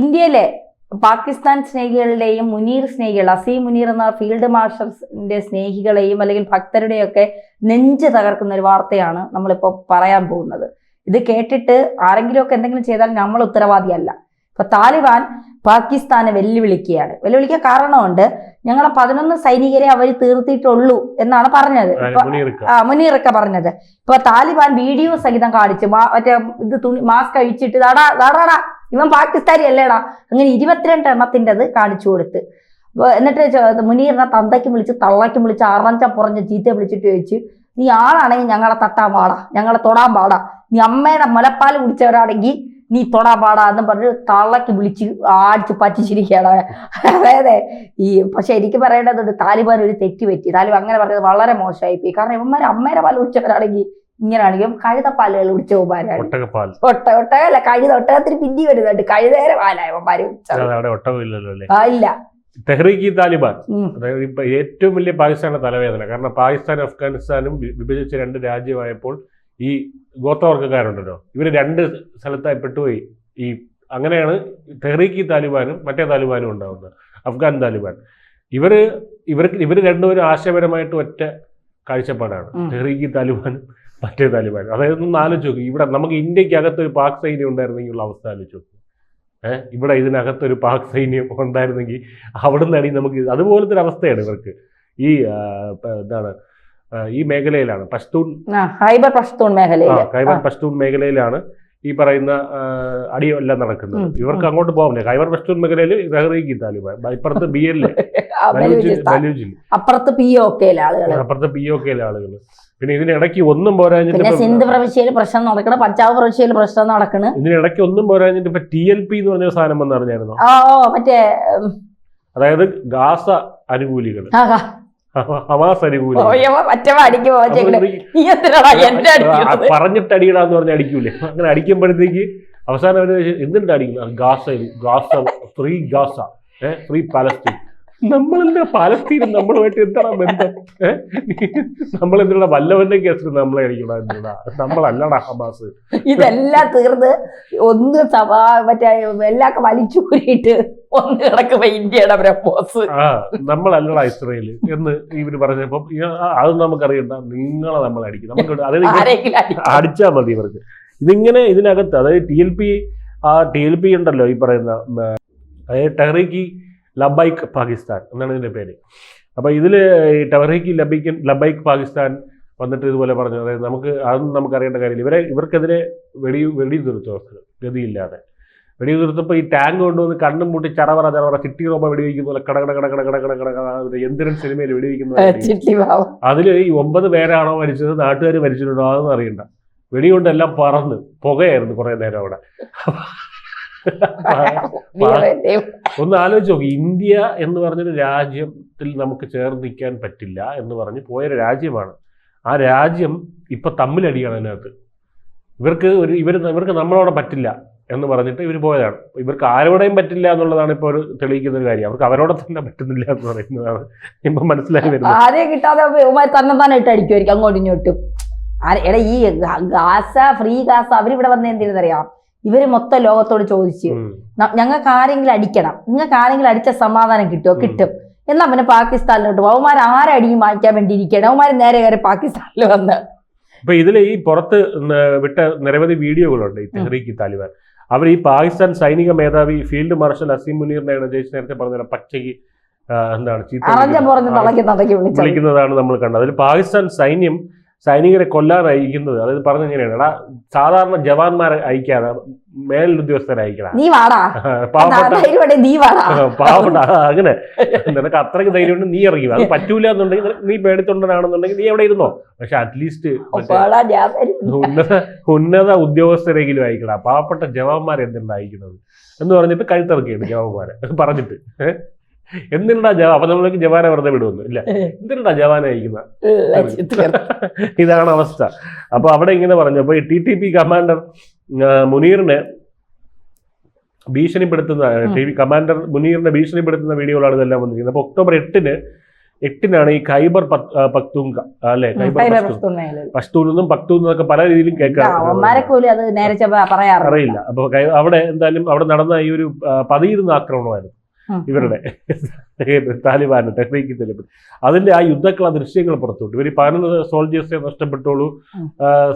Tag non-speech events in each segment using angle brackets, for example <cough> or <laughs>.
ഇന്ത്യയിലെ പാകിസ്ഥാൻ സ്നേഹികളുടെയും മുനീർ സ്നേഹികൾ അസീം മുനീർ എന്ന ഫീൽഡ് മാർഷൽസിന്റെ സ്നേഹികളെയും അല്ലെങ്കിൽ ഭക്തരുടെയും ഒക്കെ നെഞ്ച് തകർക്കുന്ന ഒരു വാർത്തയാണ് നമ്മളിപ്പോൾ പറയാൻ പോകുന്നത്. ഇത് കേട്ടിട്ട് ആരെങ്കിലും ഒക്കെ എന്തെങ്കിലും ചെയ്താൽ നമ്മൾ ഉത്തരവാദിയല്ല. ഇപ്പൊ താലിബാൻ പാകിസ്ഥാനെ വെല്ലുവിളിക്കുകയാണ്. വെല്ലുവിളിക്കാൻ കാരണമുണ്ട് ഞങ്ങളെ പതിനൊന്ന് സൈനികരെ അവർ തീർത്തിട്ടുള്ളൂ എന്നാണ് പറഞ്ഞത്. ആ മുനീറൊക്കെ പറഞ്ഞത്. ഇപ്പൊ താലിബാൻ വീഡിയോ സഹിതം കാണിച്ച് മറ്റേ ഇത് തുണി മാസ്ക് അഴിച്ചിട്ട് ദാടാ ദാടാടാ ഇവൻ പാകിസ്ഥാനി അല്ലേടാ അങ്ങനെ ഇരുപത്തിരണ്ട് എണ്ണത്തിന്റെത് കാണിച്ചു കൊടുത്ത്. എന്നിട്ട് മുനീറിനെ തന്തയ്ക്കും വിളിച്ച് തള്ളയ്ക്കും വിളിച്ച് അറഞ്ച പുറഞ്ഞ് ചീത്ത വിളിച്ചിട്ട് ചോദിച്ചു നീ ആളാണെങ്കിൽ ഞങ്ങളെ തട്ടാൻ പാടാ. ഞങ്ങളെ തൊടാൻ പാടാ. നീ അമ്മയുടെ മുലപ്പാൽ കുടിച്ചവരാണെങ്കിൽ നീ തൊടാൻ പാടാ എന്ന് പറഞ്ഞ് തള്ളയ്ക്ക് വിളിച്ച് ആടിച്ച് പറ്റിച്ചിരിക്കുകയാണ് അതായത് ഈ പക്ഷെ എനിക്ക് പറയേണ്ടതുണ്ട് താലിബാൻ ഒരു തെറ്റ് പറ്റി. താലിബാൻ അങ്ങനെ പറഞ്ഞത് വളരെ മോശമായി പോയി കാരണം ഇവന്മാർ അമ്മേരെ പാൽ കുടിച്ചവരാണെങ്കിൽ ഇങ്ങനെയാണെങ്കിൽ കഴുതപ്പാലുകൾ കുടിച്ചവന്മാരാണ് ഒട്ടകപ്പാൽ. ഒട്ട ഒട്ടകല്ല കഴുത ഒട്ടകത്തിന് പിന്നി വരുന്നുണ്ട്. കഴുതേരെ പാലായ അല്ലേ? ആ ഇല്ല. തെഹ്രീക്ക് താലിബാൻ. ഏറ്റവും വലിയ പാകിസ്ഥാന്റെ തലവേദന. കാരണം പാകിസ്ഥാൻ അഫ്ഗാനിസ്ഥാനും വിഭജിച്ച രണ്ട് രാജ്യമായപ്പോൾ ഈ ഗോത്രവർഗക്കാരുണ്ടല്ലോ. ഇവർ രണ്ട് സ്ഥലത്തായി പെട്ടുപോയി. ഈ അങ്ങനെയാണ് തെഹ്രീക്ക് താലിബാനും മറ്റേ താലിബാനും ഉണ്ടാവുന്നത്. അഫ്ഗാൻ താലിബാൻ. ഇവർ ഇവർക്ക് ഇവർ രണ്ടുപേരും ആശയപരമായിട്ട് ഒറ്റ കാഴ്ചപ്പാടാണ്. തെഹ്രീക്ക് താലിബാനും മറ്റേ താലിബാൻ. അതായത് ഒന്ന് ആലോചിച്ച് നോക്കും. ഇവിടെ നമുക്ക് ഇന്ത്യക്കകത്ത് ഒരു പാക് സൈന്യം ഉണ്ടായിരുന്നെങ്കിൽ ഉള്ള അവസ്ഥ ആലോചിച്ച് നോക്കും. ഏഹ് ഇവിടെ ഇതിനകത്ത് ഒരു പാക് സൈന്യം ഉണ്ടായിരുന്നെങ്കിൽ അവിടെ നിന്നാണ് നമുക്ക് അതുപോലത്തെ ഒരു അവസ്ഥയാണ് ഇവർക്ക്. ഈ എന്താണ് ഈ മേഖലയിലാണ്. പഷ്തൂൺ ഹൈബർ പഷ്തൂൺ മേഖല ഹൈബർ പഷ്തൂൺ മേഖലയിലാണ് ഈ പറയുന്ന അടിയെല്ലാം നടക്കുന്നത്. ഇവർക്ക് അങ്ങോട്ട് പോകാൻ ഖൈബർ പഷ്തൂൺ മേഖലയിൽ തെഹ്രീക്ക് താലിബാൻ ഇപ്പുറത്ത് ബി. <laughs> ബലൂജിൽ അപ്പുറത്ത് പി ഒ കെയിലെ ആളുകൾ. അപ്പുറത്തെ പി ഒ കെയിലെ ആളുകൾ പിന്നെ ഇതിനിടയ്ക്ക് ഒന്നും പോരാഞ്ഞിട്ട് സിന്ധ് പ്രവിശ്യയിൽ പ്രശ്നം നടക്കണം. പഞ്ചാബ് പ്രവിശ്യയിൽ പ്രശ്നം നടക്കണ്. ഇതിനിടയ്ക്ക് ഒന്നും പോരാഞ്ഞിട്ട് ഇപ്പൊ ടി എൽ പി എന്ന് പറഞ്ഞ സാധനം വന്നറിഞ്ഞായിരുന്നു ഓ മറ്റേ അതായത് ഗാസ അനുകൂലികൾ പറഞ്ഞിട്ട് അടിയിടാന്ന് പറഞ്ഞ അടിക്കൂലേ. അങ്ങനെ അടിക്കുമ്പോഴത്തേക്ക് അവസാനം അവർ എന്തിനാണ് അടിക്കുന്നത്? Gaza Gaza free Gaza free Palestine നമ്മളെന്താ പാലസ്തീൻ നമ്മളുമായിട്ട് എന്താണ് ബന്ധം? നമ്മൾ എന്തിനാ വല്ലവന്റെ കേസിൽ നമ്മളെ അടിക്കണ എന്തിനാ? നമ്മളല്ലടാ ഹമാസ്. ഇതെല്ലാം തീർന്ന് ഒന്ന് സഭ മറ്റേ എല്ലാം വലിച്ചു കൂടിയിട്ട് ഒന്ന് കിടക്കുമ്പോ ഇന്ത്യയുടെ പ്രപ്പോസ് ആ നമ്മളല്ലടാ ഇസ്രയേൽ എന്ന് ഇവർ പറഞ്ഞപ്പോ അത് നമുക്കറിയണ്ട. നിങ്ങളെ നമ്മൾ അടിക്കും. നമുക്ക് അതായത് അടിച്ചാൽ മതി ഇവർക്ക്. ഇതിങ്ങനെ ഇതിനകത്ത് അതായത് ടി എൽ പി ആ ടി എൽ പി ഉണ്ടല്ലോ ഈ പറയുന്ന അതായത് ടെഹ്രീക്കി ലബൈക്ക് പാകിസ്ഥാൻ എന്നാണ് ഇതിന്റെ പേര്. അപ്പോൾ ഇതിൽ ഈ ടവറേക്ക് ലബൈക്ക് ലബൈക്ക് പാകിസ്ഥാൻ വന്നിട്ട് ഇതുപോലെ പറഞ്ഞു. അതായത് നമുക്ക് അതൊന്നും നമുക്കറിയേണ്ട കാര്യമില്ല. ഇവരെ ഇവർക്കെതിരെ വെടി വെടി തീർത്തു അവർക്ക് ഗതിയില്ലാതെ. വെടി തീർത്തപ്പോൾ ഈ ടാങ്ക് കൊണ്ടുവന്ന് കണ്ണും മുട്ടി ചറവറ ചറവറ ചിട്ടി റോബ വെടിവെക്കുന്ന പോലെ കടകട കട കട കട എന്തിരൻ സിനിമയിൽ വെടിവെക്കുന്ന അതിൽ ഈ ഒമ്പത് പേരാണോ മരിച്ചത് നാട്ടുകാർ മരിച്ചിട്ടുണ്ടോ അതൊന്നും അറിയണ്ട. വെടികൊണ്ടെല്ലാം പറന്ന് പുകയായിരുന്നു കുറേ നേരം അവിടെ. <laughs> ഒന്ന് ആലോചിച്ച് നോക്കി. ഇന്ത്യ എന്ന് പറഞ്ഞൊരു രാജ്യത്തിൽ നമുക്ക് ചേർന്ന് നിൽക്കാൻ പറ്റില്ല എന്ന് പറഞ്ഞ് പോയൊരു രാജ്യമാണ്. ആ രാജ്യം ഇപ്പൊ തമ്മിലടിയാണ് അതിനകത്ത്. ഇവർക്ക് ഒരു ഇവർ ഇവർക്ക് നമ്മളോടെ പറ്റില്ല എന്ന് പറഞ്ഞിട്ട് ഇവർ പോയതാണ്. ഇവർക്ക് ആരോടെയും പറ്റില്ല എന്നുള്ളതാണ് ഇപ്പോൾ ഒരു തെളിയിക്കുന്ന ഒരു കാര്യം. അവർക്ക് അവരോടെ തന്നെ പറ്റുന്നില്ല എന്ന് പറയുന്നതാണ്. ഇപ്പൊ മനസ്സിലായി വരുന്നത്. ആരെയും കിട്ടാതെ തന്നെ തന്നെ ഇട്ട് അടിക്കുമായിരിക്കും അങ്ങോട്ടും ഇങ്ങോട്ടും. എടാ ഈ ഗാസ ഫ്രീ ഗാസ അവരിവിടെ വന്ന് എന്തിനെന്നറിയാം ഇവർ മൊത്തം ലോകത്തോട് ചോദിച്ചു. ഞങ്ങൾക്ക് ആരെങ്കിലും അടിക്കണം. നിങ്ങൾക്ക് ആരെങ്കിലും അടിച്ച സമാധാനം കിട്ടുമോ കിട്ടും. എന്നാ പിന്നെ പാകിസ്ഥാനിലോട്ട് പോകും അവന്മാർ ആരടിയും വാങ്ങിക്കാൻ വേണ്ടി ഇരിക്കണം അവന്മാർ നേരെ കയറി പാകിസ്ഥാനിൽ വന്ന്. ഇപ്പൊ ഇതിൽ ഈ പുറത്ത് വിട്ട നിരവധി വീഡിയോകളുണ്ട് ഈ തെഹ്രീക്ക് താലിബാൻ. അവർ ഈ പാകിസ്ഥാൻ സൈനിക മേധാവി ഫീൽഡ് മാർഷൽ അസീം മുനീറിനെയാണ് ജയിച്ച് നേരത്തെ പറഞ്ഞ പച്ചയ്ക്ക് എന്താണ് ചീത്ത വിളിക്കുന്നതാണ് നമ്മൾ കണ്ടത്. അതിൽ പാകിസ്ഥാൻ സൈന്യം സൈനികരെ കൊല്ലാതെ അയക്കുന്നത്. അതായത് പറഞ്ഞ എങ്ങനെയാണ്? എടാ സാധാരണ ജവാന്മാരെ അയക്കാതെ മേലുദ്യോഗസ്ഥരെ അയക്കണം നീ വാടാ. പാവപ്പെട്ട ധൈര്യം നീ വാടാ. പാവപ്പെട്ട അങ്ങനെ. നിനക്ക് അത്രയ്ക്ക് ധൈര്യമുണ്ട് നീ ഇറങ്ങി. അത് പറ്റൂല എന്നുണ്ടെങ്കിൽ നീ പേടിത്തൊണ്ടനാണെന്നുണ്ടെങ്കിൽ നീ എവിടെ ഇരുന്നോ? പക്ഷെ അറ്റ്ലീസ്റ്റ്. ഉന്നത ഉന്നത ഉദ്യോഗസ്ഥരെങ്കിലും അയക്കണം പാവപ്പെട്ട ജവാന്മാരെ എന്തുണ്ട് അയക്കുന്നത്? എന്ന് പറഞ്ഞിട്ട് കഴുത്തിറക്കിയാണ് ജവാന്മാരെ. പറഞ്ഞിട്ട്. ഏഹ്? എന്തിനാ ജവാ അപ്പൊ നമ്മളേക്ക് ജവാനെ വെറുതെ വിടുമെന്ന് ഇല്ല. എന്തിനാ ജവാനെ അയക്കുന്ന? <laughs> ഇതാണ് അവസ്ഥ. അപ്പൊ അവിടെ ഇങ്ങനെ പറഞ്ഞു. അപ്പൊ ടി ടി പി കമാൻഡർ മുനീറിനെ ഭീഷണിപ്പെടുത്തുന്ന. ടി വി കമാൻഡർ മുനീറിനെ ഭീഷണിപ്പെടുത്തുന്ന വീഡിയോകളാണ് ഇതെല്ലാം വന്നിരിക്കുന്നത്. അപ്പൊ ഒക്ടോബർ എട്ടിന് എട്ടിനാണ് ഈ ഖൈബർ പക്തൂങ്ക അല്ലെ? ഖൈബർ. പഷ്തൂൻ എന്നും പക്തൂൻ എന്നൊക്കെ പല രീതിയിലും കേൾക്കാം അറിയില്ല. അപ്പൊ അവിടെ എന്തായാലും അവിടെ നടന്ന ഈ ഒരു പതിയിരുന്ന ആക്രമണമായിരുന്നു. ഇവരുടെ <laughs> താലിബാൻ ടെഹ്രീക്ക് താലിബാൻ അതിന്റെ ആ യുദ്ധക്കള ദൃശ്യങ്ങൾ പുറത്തുവിട്ടു. ഇവർ പതിനൊന്ന് സോൾജേഴ്സെ നഷ്ടപ്പെട്ടോളൂ.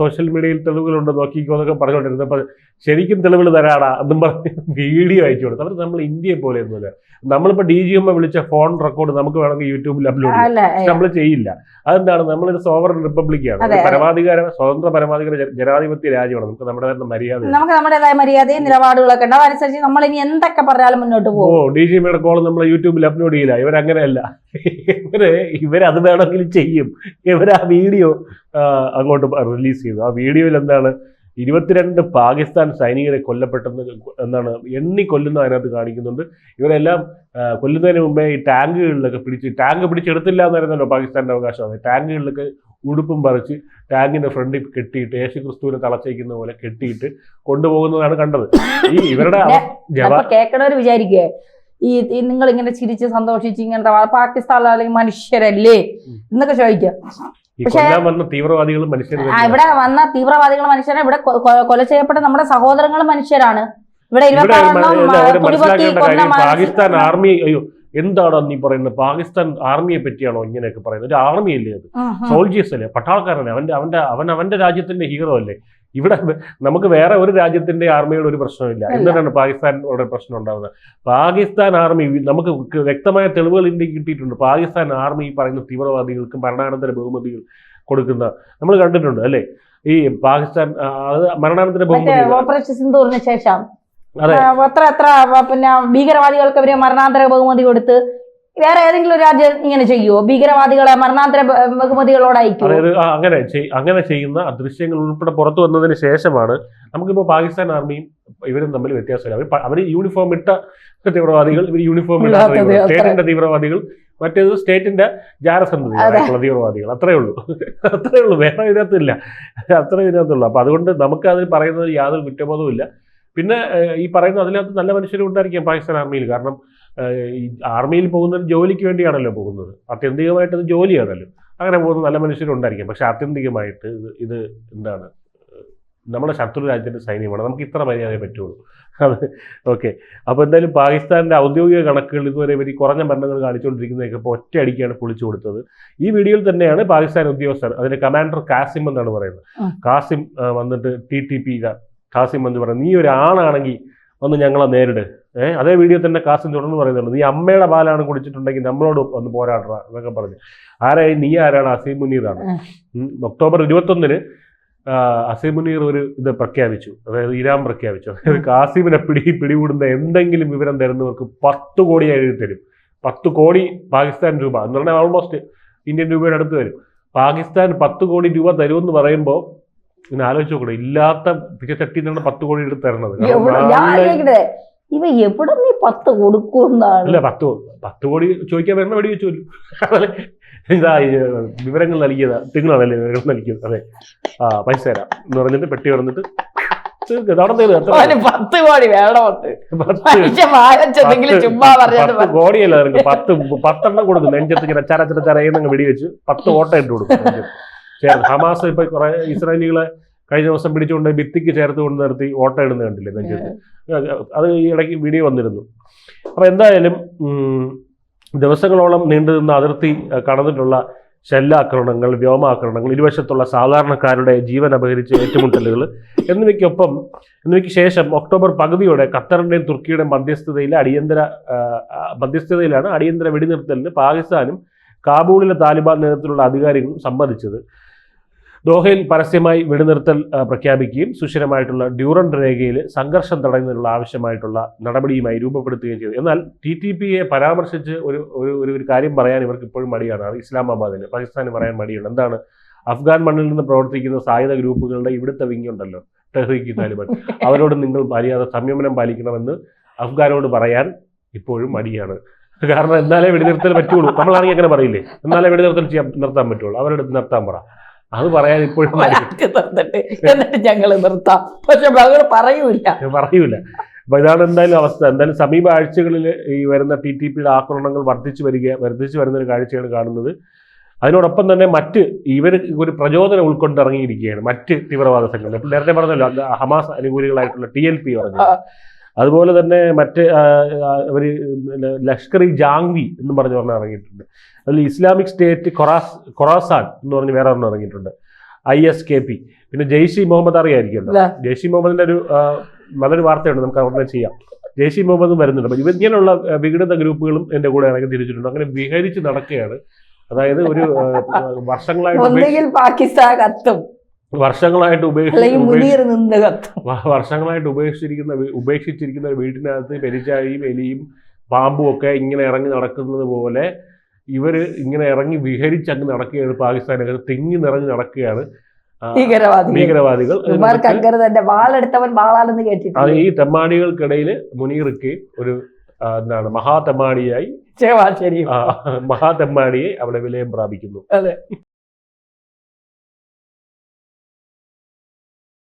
സോഷ്യൽ മീഡിയയിൽ തെളിവുകളുണ്ട് നോക്കിക്കോ എന്നൊക്കെ പറഞ്ഞുകൊണ്ടിരുന്നത്. അപ്പൊ ശരിക്കും തെളിവുകൾ തരാടാ എന്നും പറഞ്ഞ് വീഡിയോ അയച്ചു കൊടുത്തു. അവർ നമ്മൾ ഇന്ത്യയെ പോലെ ഒന്നുമില്ല. നമ്മളിപ്പോ ഡി ജി എം വിളിച്ച ഫോൺ റെക്കോർഡ് നമുക്ക് വേണമെങ്കിൽ യൂട്യൂബിൽ അപ്ലോഡ് ചെയ്യാം. നമ്മൾ ചെയ്യില്ല. അതെന്താണ്? നമ്മളൊരു സോവറൻ റിപ്പബ്ലിക്കാണ്. പരമാധികാര സ്വതന്ത്ര പരമാധികാര ജനാധിപത്യ രാജ്യമാണ്. നമുക്ക് നമ്മുടെ തന്നെ മര്യാദ നമുക്ക് നമ്മുടേതായ മര്യാദയും നിലപാടുകളൊക്കെ ഉണ്ട്. അതനുസരിച്ച് നമ്മൾ ഇനി എന്തൊക്കെ പറഞ്ഞാലും മുന്നോട്ട് പോകും. ഡി ജി എമ്മയുടെ കോൾ നമ്മൾ യൂട്യൂബിൽ അപ്ലോഡ് ചെയ്യില്ല. ഇവരങ്ങനെയല്ല. ഇവർ ഇവരത് വേണമെങ്കിൽ ചെയ്യും. ഇവർ ആ വീഡിയോ അങ്ങോട്ട് റിലീസ് ചെയ്തു. ആ വീഡിയോയിൽ എന്താണ് ഇരുപത്തിരണ്ട് പാകിസ്ഥാൻ സൈനികരെ കൊല്ലപ്പെട്ടെന്ന് എന്താണ് എണ്ണി കൊല്ലുന്ന അതിനകത്ത് കാണിക്കുന്നുണ്ട്. ഇവരെല്ലാം കൊല്ലുന്നതിന് മുമ്പേ ഈ ടാങ്കുകളിലൊക്കെ പിടിച്ച് ടാങ്ക് പിടിച്ചെടുത്തില്ല എന്നായിരുന്നല്ലോ പാകിസ്ഥാന്റെ അവകാശമാണ് ടാങ്കുകളിലൊക്കെ ഉടുപ്പും പറിച്ച് ടാങ്കിന്റെ ഫ്രണ്ടിൽ കെട്ടിയിട്ട് യേശു ക്രിസ്തുവിനെ തളച്ചേക്കുന്ന പോലെ കെട്ടിയിട്ട് കൊണ്ടുപോകുന്നതാണ് കണ്ടത്. ഈ ഇവരുടെ കേൾക്കണവർ വിചാരിക്കേ ഈ നിങ്ങൾ ഇങ്ങനെ ചിരിച്ച് സന്തോഷിച്ച് ഇങ്ങനത്തെ പാകിസ്ഥാനിലെ അല്ലെങ്കിൽ മനുഷ്യരല്ലേ? എന്നൊക്കെ ചോദിക്കാം ഈ പക്ഷേ-. ഇവിടെ വന്ന തീവ്രവാദികൾ മനുഷ്യരാണ് ഇവിടെ കൊല ചെയ്യപ്പെട്ട നമ്മുടെ സഹോദരങ്ങൾ മനുഷ്യരാണ്. ഇവിടെ പാകിസ്ഥാൻ ആർമി അയ്യോ എന്താണ് നീ പറയുന്നത്? പാകിസ്ഥാൻ ആർമിയെ പറ്റിയാണോ ഇങ്ങനെയൊക്കെ പറയുന്നത്? ഒരു ആർമി അല്ലേ അത്. സോൾജിയേഴ്സ് അല്ലേ പട്ടാളക്കാരനെ അവന്റെ അവന്റെ അവൻ അവന്റെ രാജ്യത്തിന്റെ ഹീറോ അല്ലേ? ഇവിടെ നമുക്ക് വേറെ ഒരു രാജ്യത്തിന്റെ ആർമിയുടെ ഒരു പ്രശ്നമില്ല. എന്നിട്ടാണ് പാകിസ്ഥാൻ ഉള്ള പ്രശ്നം ഉണ്ടാകുന്നത് പാകിസ്ഥാൻ ആർമി നമുക്ക് വ്യക്തമായ തെളിവുകൾ ഇന്ത്യയ്ക്ക് കിട്ടിയിട്ടുണ്ട്. പാകിസ്ഥാൻ ആർമി ഈ പറയുന്ന തീവ്രവാദികൾക്ക് മരണാനന്തര ബഹുമതികൾ കൊടുക്കുന്ന നമ്മൾ കണ്ടിട്ടുണ്ട് അല്ലേ? ഈ പാകിസ്ഥാൻ മരണാനന്തര ബഹുമതി ഓപ്പറേഷൻ ശേഷം. അതെ. അത്ര എത്ര എത്ര ആ, പിന്നെ ഭീകരവാദികൾക്ക് അവർ മരണാന്തര ബഹുമതി കൊടുത്ത് വേറെ ഏതെങ്കിലും ഒരു രാജ്യം ഇങ്ങനെ ചെയ്യുമോ ഭീകരവാദികളെ മരണാന്തര ബഹുമതികളോട് അങ്ങനെ അങ്ങനെ ചെയ്യുന്ന അദൃശ്യങ്ങൾ ദൃശ്യങ്ങൾ ഉൾപ്പെടെ പുറത്തു വന്നതിന് ശേഷമാണ് നമുക്കിപ്പോൾ പാകിസ്ഥാൻ ആർമിയും ഇവരും തമ്മിൽ വ്യത്യാസമില്ല. അവർ യൂണിഫോം ഇട്ട തീവ്രവാദികൾ ഇവർ യൂണിഫോം ഇല്ലാത്തത് തീവ്രവാദികൾ. അത്ര. സ്റ്റേറ്റിന്റെ തീവ്രവാദികൾ മറ്റേത് സ്റ്റേറ്റിന്റെ ജാരസന്ധതികളായിട്ടുള്ള തീവ്രവാദികൾ അത്രേ ഉള്ളൂ. അത്രേ ഉള്ളൂ. വേറെ ഇതിനകത്തില്ല. അത്രേ ഇതിനകത്തുള്ളൂ. അപ്പൊ അതുകൊണ്ട് നമുക്ക് അതിൽ പറയുന്നത് യാതൊരു കുറ്റബോധവും ഇല്ല പിന്നെ ഈ പറയുന്ന അതിനകത്ത് നല്ല മനുഷ്യരും ഉണ്ടായിരിക്കാം പാകിസ്ഥാൻ ആർമിയിൽ. കാരണം ഈ ആർമിയിൽ പോകുന്നത് ജോലിക്ക് വേണ്ടിയാണല്ലോ പോകുന്നത്. ആത്യന്തികമായിട്ട് അത് ജോലിയാണല്ലോ. അങ്ങനെ പോകുന്ന നല്ല മനുഷ്യരുണ്ടായിരിക്കും. പക്ഷെ ആത്യന്തികമായിട്ട് ഇത് ഇത് എന്താണ്? നമ്മുടെ ശത്രു രാജ്യത്തിന്റെ സൈന്യമാണ്. നമുക്ക് ഇത്ര മര്യാദയെ പറ്റുള്ളൂ. അത് ഓക്കെ. അപ്പോൾ എന്തായാലും പാകിസ്ഥാനിന്റെ ഔദ്യോഗിക കണക്കുകൾ ഇതുവരെ ഇവർ കുറഞ്ഞ മരണങ്ങൾ കാണിച്ചുകൊണ്ടിരിക്കുന്നതൊക്കെ ഇപ്പോൾ ഒറ്റയടിക്കാണ് പൊളിച്ചു കൊടുത്തത്. ഈ വീഡിയോയിൽ തന്നെയാണ് പാകിസ്ഥാൻ ഉദ്യോഗസ്ഥർ അതിന്റെ കമാൻഡർ കാസിം എന്നാണ് പറയുന്നത്. കാസിം വന്നിട്ട് ടി ടി പി കാസിം എന്ന് പറയുന്നത്. നീ ഒരു വന്ന് ഞങ്ങളെ നേരിട്. ഏഹ് അതേ വീഡിയോ തന്നെ കാസിം തുടർന്ന് പറയുന്നുണ്ട്. നീ അമ്മയുടെ പാലാണ് കുടിച്ചിട്ടുണ്ടെങ്കിൽ നമ്മളോട് ഒന്ന് പോരാടുക എന്നൊക്കെ പറഞ്ഞു. ആരായി നീ ആരാണ്? അസീം മുനീറാണ്. ഒക്ടോബർ ഇരുപത്തൊന്നിന് അസീം മുനീർ ഒരു ഇത് പ്രഖ്യാപിച്ചു. അതായത് ഇരാൻ പ്രഖ്യാപിച്ചു. അതായത് കാസിമിനെ പിടി പിടികൂടുന്ന എന്തെങ്കിലും വിവരം തരുന്നവർക്ക് പത്ത് കോടി എഴുതി തരും. പത്ത് കോടി പാകിസ്ഥാൻ രൂപ എന്ന് പറഞ്ഞാൽ ഓൾമോസ്റ്റ് ഇന്ത്യൻ രൂപയുടെ അടുത്ത് വരും. പാകിസ്ഥാൻ പത്ത് കോടി രൂപ തരുമെന്ന് പറയുമ്പോൾ ഇങ്ങനെ ആലോചിച്ച് നോക്കണം. ഇല്ലാത്ത പിച്ചച്ചട്ടി നിന്നാണ് പത്ത് കോടി എടുത്ത് തരണത്. എവിടെ? ഇവ എവിടെ നീ പത്ത് കൊടുക്കുന്നാണ് അല്ല പത്ത് പത്ത് കോടി ചോദിക്കാൻ വരണം വെടി വെച്ചു ഇതാ വിവരങ്ങൾ നൽകിയതാ. നിങ്ങളാണല്ലേ വിവരങ്ങൾ നൽകിയത്? അതെ. ആ പൈസ തരാം. എന്ന് പറഞ്ഞിട്ട് പെട്ടി കടന്നിട്ട് പത്ത് കോടി കോടിയല്ല പത്ത് പത്തെണ്ണം കൊടുക്കും. നെഞ്ചത്ത് ഇങ്ങനെ ചര ചര ചരയെന്നങ്ങ് വെടിവെച്ച് പത്ത് ഓട്ടം ഇട്ട് കൊടുക്കും. ചേർന്ന്. ഹമാസ് ഇപ്പൊ കുറെ ഇസ്രായേലികളെ കഴിഞ്ഞ ദിവസം പിടിച്ചുകൊണ്ട് ഭിത്തിക്ക് ചേർത്ത് കൊണ്ട് നിർത്തി ഓട്ടം ഇടുന്ന കണ്ടില്ലേ നെഞ്ചത്ത് അത് ഈ ഇടയ്ക്ക് വീഡിയോ വന്നിരുന്നു. അപ്പൊ എന്തായാലും ദിവസങ്ങളോളം നീണ്ടു നിന്ന അതിർത്തി കടന്നിട്ടുള്ള ശല്യാക്രമണങ്ങൾ വ്യോമാക്രമണങ്ങൾ ഇരുവശത്തുള്ള സാധാരണക്കാരുടെ ജീവൻ അപഹരിച്ച ഏറ്റുമുട്ടലുകൾ എന്നിവയ്ക്കൊപ്പം എന്നിവയ്ക്ക് ശേഷം ഒക്ടോബർ പകുതിയോടെ ഖത്തറിന്റെയും തുർക്കിയുടെയും മധ്യസ്ഥതയിലെ അടിയന്തര മധ്യസ്ഥതയിലാണ് അടിയന്തര വെടിനിർത്തലിന് പാകിസ്ഥാനും കാബൂളിലെ താലിബാൻ നേതൃത്വത്തിലുള്ള അധികാരികളും സമ്മതിച്ചത്. ദോഹയിൽ പരസ്യമായി വെടിനിർത്തൽ പ്രഖ്യാപിക്കുകയും സുഷിരമായിട്ടുള്ള ഡ്യൂറന്റ് രേഖയിൽ സംഘർഷം തടയുന്നതിനുള്ള ആവശ്യമായിട്ടുള്ള നടപടിയുമായി രൂപപ്പെടുത്തുകയും ചെയ്തു. എന്നാൽ ടി ടി പിയെ പരാമർശിച്ച് ഒരു ഒരു ഒരു കാര്യം പറയാൻ ഇവർക്ക് ഇപ്പോഴും മടിയാണ്. ഇസ്ലാമാബാദിന് പാകിസ്ഥാന് പറയാൻ മടിയുണ്ട്. എന്താണ്? അഫ്ഗാൻ മണ്ണിൽ നിന്ന് പ്രവർത്തിക്കുന്ന സായുധ ഗ്രൂപ്പുകളുടെ ഇവിടുത്തെ വിങ്ങുണ്ടല്ലോ ടെഹ്രീക്ക് താലിബാൻ. അവരോട് നിങ്ങൾ മര്യാദ സംയമനം പാലിക്കണമെന്ന് അഫ്ഗാനോട് പറയാൻ ഇപ്പോഴും മടിയാണ്. കാരണം എന്നാലേ വെടിനിർത്തൽ പറ്റുള്ളൂ. നമ്മളാണെങ്കിൽ അങ്ങനെ പറയില്ലേ? എന്നാലേ വെടിനിർത്തൽ ചെയ്യാൻ നിർത്താൻ പറ്റുള്ളൂ. അവരുടെ നിർത്താൻ പറ. അത് പറയാൻ ഇപ്പോഴും എന്നിട്ട് ഞങ്ങൾ നിർത്താം. പക്ഷെ മകൾ പറയൂല പറയൂല. അപ്പൊ ഇതാണ് എന്തായാലും അവസ്ഥ. എന്തായാലും സമീപ ആഴ്ചകളിൽ ഈ വരുന്ന ടി ടി പിയുടെ ആക്രമണങ്ങൾ വർദ്ധിച്ചു വരിക വർദ്ധിച്ചു വരുന്ന ഒരു കാഴ്ചയാണ് കാണുന്നത്. അതിനോടൊപ്പം തന്നെ മറ്റ് ഇവർ ഒരു പ്രചോദനം ഉൾക്കൊണ്ടിറങ്ങിയിരിക്കുകയാണ്. മറ്റ് തീവ്രവാദ സംഘടന നേരത്തെ പറഞ്ഞല്ലോ ഹമാസ് അനുകൂലികളായിട്ടുള്ള ടി എൽ പി പറഞ്ഞു. അതുപോലെ തന്നെ മറ്റ് അവർ ലഷ്കർ ഇ ജാങ്വി എന്ന് പറഞ്ഞ് പറഞ്ഞ് ഇറങ്ങിയിട്ടുണ്ട്. അതിൽ ഇസ്ലാമിക് സ്റ്റേറ്റ് കൊറാസ് കൊറാസാൻ എന്ന് പറഞ്ഞ് വേറെ ഒരെണ്ണം ഇറങ്ങിയിട്ടുണ്ട്. I S K P. പിന്നെ ജയ്ഷി മുഹമ്മദ് അറിയായിരിക്കുമല്ലോ. ജയ്ഷി മുഹമ്മദിന്റെ മുഹമ്മദിന്റെ ഒരു നല്ലൊരു വാർത്തയുണ്ട്. നമുക്ക് അവിടെ ചെയ്യാം. ജയ്ഷി മുഹമ്മദും വരുന്നുണ്ട്. അപ്പം ഇങ്ങനെയുള്ള വിഘടിത ഗ്രൂപ്പുകളും എന്റെ കൂടെ ഇറങ്ങി തിരിച്ചിട്ടുണ്ട്. അങ്ങനെ വിഹരിച്ച് നടക്കുകയാണ്. അതായത് ഒരു വർഷങ്ങളായിട്ട് പാകിസ്ഥാൻ കത്തും. വർഷങ്ങളായിട്ട് വർഷങ്ങളായിട്ട് ഉപേക്ഷിച്ചിരിക്കുന്ന ഉപേക്ഷിച്ചിരിക്കുന്ന ഒരു വീട്ടിനകത്ത് പെരിച്ചാഴിയും എലിയും പാമ്പും ഒക്കെ ഇങ്ങനെ ഇറങ്ങി നടക്കുന്നത് പോലെ ഇവർ ഇങ്ങനെ ഇറങ്ങി വിഹരിച്ച് അങ്ങ് നടക്കുകയാണ് പാകിസ്ഥാനൊക്കെ. തിങ്ങി നിറഞ്ഞ് നടക്കുകയാണ് ഭീകരവാദികൾ. അങ്ങനെ തന്നെ വാളെടുത്തവൻ കേട്ടിട്ടില്ല ഈ തെമ്മാടികൾക്കിടയിൽ മുനീറിക്ക് ഒരു എന്താണ് മഹാതെമ്മാടിയായി തെമ്മാടിയായി മഹാ മഹാതെമ്മാടിയെ അവിടെ വിലയം പ്രാപിക്കുന്നു. അതെ.